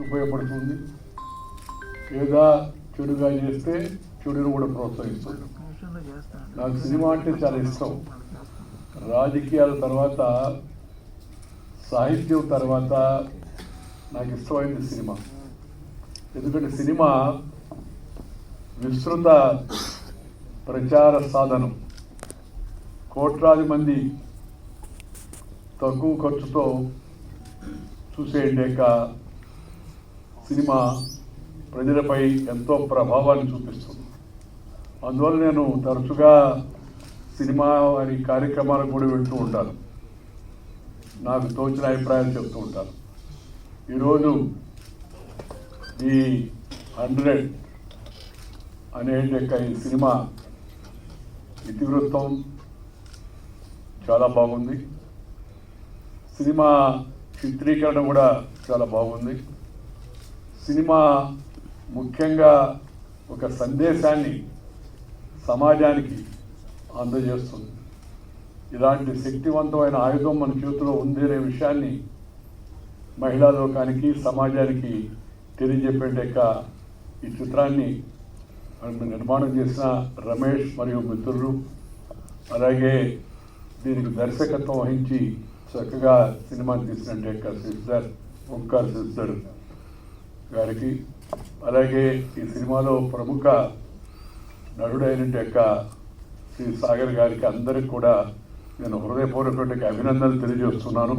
ఉపయోగపడుతుంది. ఏదా చెడుగా చేస్తే చెడును కూడా ప్రోత్సహిస్తుంది. నాకు సినిమా అంటే చాలా ఇష్టం. రాజకీయాల తర్వాత సాహిత్యం తర్వాత నాకు ఇష్టమైంది సినిమా. ఎందుకంటే సినిమా విస్తృత ప్రచార సాధనం. కోట్లాది మంది తక్కువ ఖర్చుతో చూసేయండి యొక్క సినిమా ప్రజలపై ఎంతో ప్రభావాన్ని చూపిస్తుంది. అందువల్ల నేను తరచుగా సినిమా వారి కార్యక్రమాలకు కూడా వెళ్తూ ఉంటాను. నాకు తోచిన అభిప్రాయాలు చెప్తూ ఉంటాను. ఈరోజు ఈ హండ్రెడ్ అనే యొక్క ఈ సినిమా ఇతివృత్తం చాలా బాగుంది. సినిమా చిత్రీకరణ కూడా చాలా బాగుంది. సినిమా ముఖ్యంగా ఒక సందేశాన్ని సమాజానికి అందజేస్తుంది. ఇలాంటి శక్తివంతమైన ఆయుధం మన చేతిలో ఉంది అనే విషయాన్ని మహిళా లోకానికి సమాజానికి తెలియజెప్పే యొక్క ఈ చిత్రాన్ని నిర్మాణం చేసిన రమేష్ మరియు మిత్రులు. అలాగే దీనికి దర్శకత్వం వహించి చక్కగా సినిమాని తీసినట్టు యొక్క సిస్టర్ ఓంకార్ సిస్టర్. గారికి అలాగే ఈ సినిమాలో ప్రముఖ నటుడైన యొక్క శ్రీ సాగర్ గారికి అందరికి కూడా నేను హృదయపూర్వకమైన అభినందనలు తెలియజేస్తున్నాను.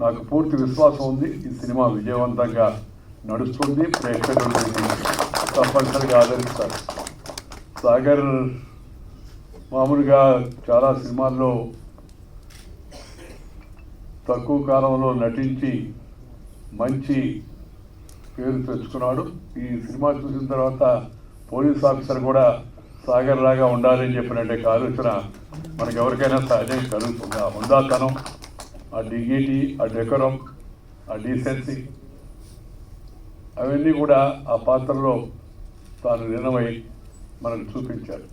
నాకు పూర్తి విశ్వాసం ఉంది ఈ సినిమా విజయవంతంగా నడుస్తుంది ప్రేక్షకులు తప్పనిసరిగా ఆదరిస్తారు. సాగర్ మామూలుగా చాలా సినిమాల్లో తక్కువ కాలంలో నటించి మంచి పేరు తెచ్చుకున్నాడు ఈ సినిమా చూసిన తర్వాత పోలీస్ ఆఫీసర్ కూడా సాగర్ లాగా ఉండాలని చెప్పినట్టే ఆలోచన మనకి ఎవరికైనా సహజంగా కలుగుతుంది. ఆ హుందాతనం ఆ డిగ్నిటీ ఆ డెకరం ఆ డీసెన్సీ అవన్నీ కూడా ఆ పాత్రలో తాను లీనమై మనకు చూపించారు.